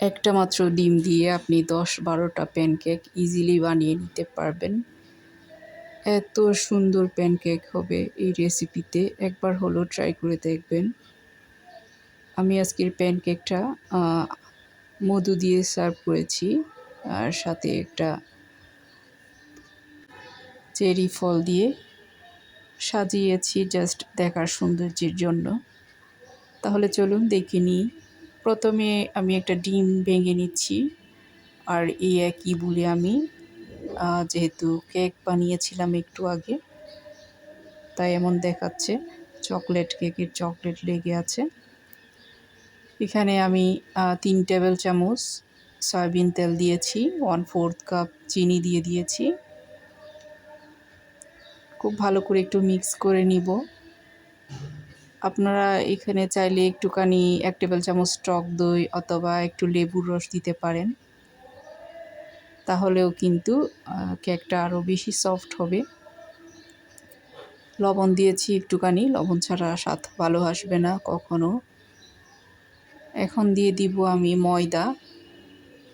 একটা মাত্র ডিম দিয়ে আপনি দশ বারোটা প্যানকেক ইজিলি বানিয়ে নিতে পারবেন। এত সুন্দর প্যানকেক হবে এই রেসিপিতে একবার হলো ট্রাই করে দেখবেন। আমি আজকের প্যানকেকটা মধু দিয়ে সার্ভ করেছি। আর সাথে একটা চেরি ফল দিয়ে সাজিয়েছি জাস্ট দেখার সৌন্দর্যের জন্য। তাহলে চলুন দেখে নিই। প্রথমে আমি একটা ডিম ভেঙে নিচ্ছি। আর এই একই বলে আমি যেহেতু কেক বানিয়েছিলাম একটু আগে, তাই এমন দেখাচ্ছে, চকলেট কেকের চকলেট লেগে আছে। এখানে আমি তিন টেবিল চামচ সয়াবিন তেল দিয়েছি ওয়ান ফোর্থ কাপ চিনি দিয়ে দিয়েছি। খুব ভালো করে একটু মিক্স করে নিব। আপনারা এখানে চাইলে একটুখানি এক টেবিল চামচ টক দই অথবা একটু লেবুর রস দিতে পারেন। তাহলেও কিন্তু কেকটা আরও বেশি সফট হবে। লবণ দিয়েছি একটুখানি, লবণ ছাড়া স্বাদ ভালো আসবে না কখনো। এখন দিয়ে দিব আমি ময়দা।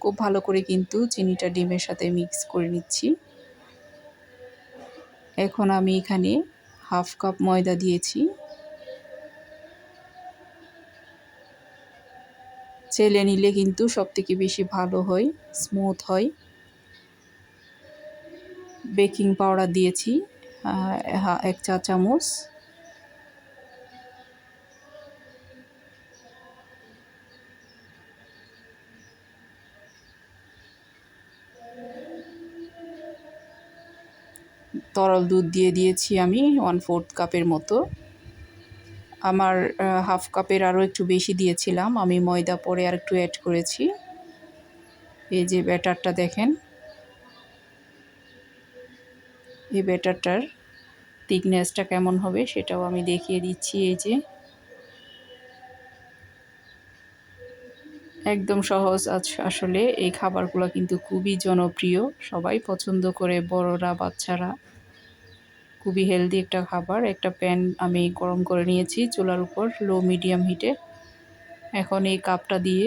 খুব ভালো করে কিন্তু চিনিটা ডিমের সাথে মিক্স করে নিচ্ছি। এখন আমি এখানে হাফ কাপ ময়দা দিয়েছি। চেলে নিলে কিন্তু সবথেকে বেশি ভালো হয় স্মুথ হয়। বেকিং পাউডার দিয়েছি এক চা চামচ। তরল দুধ দিয়ে দিয়েছি আমি ওয়ান ফোর্থ কাপের মতো। আমার হাফ কাপের আরও একটু বেশি দিয়েছিলাম। আমি ময়দা পরে আর একটু অ্যাড করেছি। এই যে ব্যাটারটা দেখেন। এই ব্যাটারটার থিকনেসটা কেমন হবে সেটাও আমি দেখিয়ে দিচ্ছি। এই যে একদম সহজ আসলে এই খাবারগুলো কিন্তু খুবই জনপ্রিয়। সবাই পছন্দ করে বড়রা, বাচ্চারা। খুবই হেলদি একটা খাবার। একটা প্যান আমি গরম করে নিয়েছি চুলার উপর লো মিডিয়াম হিটে এখন এই কাপটা দিয়ে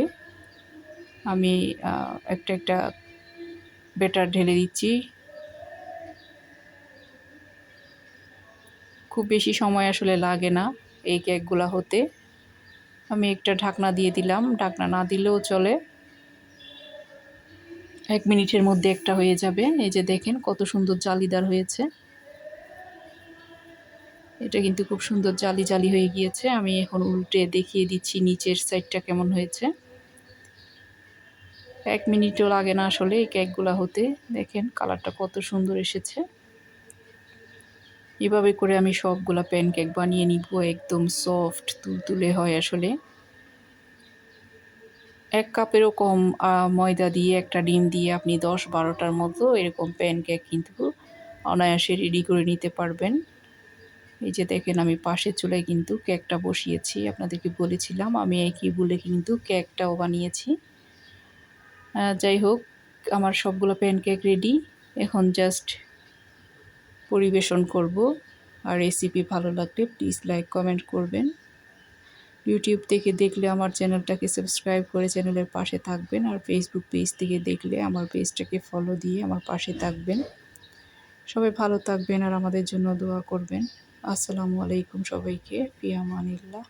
আমি একটা একটা বেটার ঢেলে দিচ্ছি। খুব বেশি সময় আসলে লাগে না এই কেকগুলা হতে। আমি একটা ঢাকনা দিয়ে দিলাম, ঢাকনা না দিলেও চলে। এক মিনিটের মধ্যে একটা হয়ে যাবে। এই যে দেখেন কত সুন্দর জালিদার হয়েছে। এটা কিন্তু খুব সুন্দর জালি জালি হয়ে গিয়েছে। আমি এখন উল্টে দেখিয়ে দিচ্ছি নিচের সাইডটা কেমন হয়েছে। এক মিনিটও লাগে না আসলে এই কেকগুলো হতে। দেখেন কালারটা কত সুন্দর এসেছে। এভাবে করে আমি সবগুলা প্যানকেক বানিয়ে নিব, একদম সফট তুলতুলে হয় আসলে। এক কাপেরও কম ময়দা দিয়ে, একটা ডিম দিয়ে আপনি দশ বারোটার মতো এরকম প্যানকেক কিন্তু অনায়াসে রেডি করে নিতে পারবেন। এই যে দেখেন আমি পাশের চুলায় কিন্তু কেকটা বসিয়েছি, আপনাদেরকে বলেছিলাম আমি একই বলে কিন্তু কেকটাও বানিয়েছি। যাই হোক, আমার সবগুলো প্যান প্যানকেক রেডি এখন জাস্ট পরিবেশন করব। আর রেসিপি ভালো লাগলে প্লিজ লাইক কমেন্ট করবেন। ইউটিউব থেকে দেখলে আমার চ্যানেলটাকে সাবস্ক্রাইব করে চ্যানেলের পাশে থাকবেন, আর ফেসবুক পেজ থেকে দেখলে আমার পেজটাকে ফলো দিয়ে আমার পাশে থাকবেন। সবাই ভালো থাকবেন আর আমাদের জন্য দোয়া করবেন। আসসালামু আলাইকুম সবাইকে ফিয়ামানিল্লাহ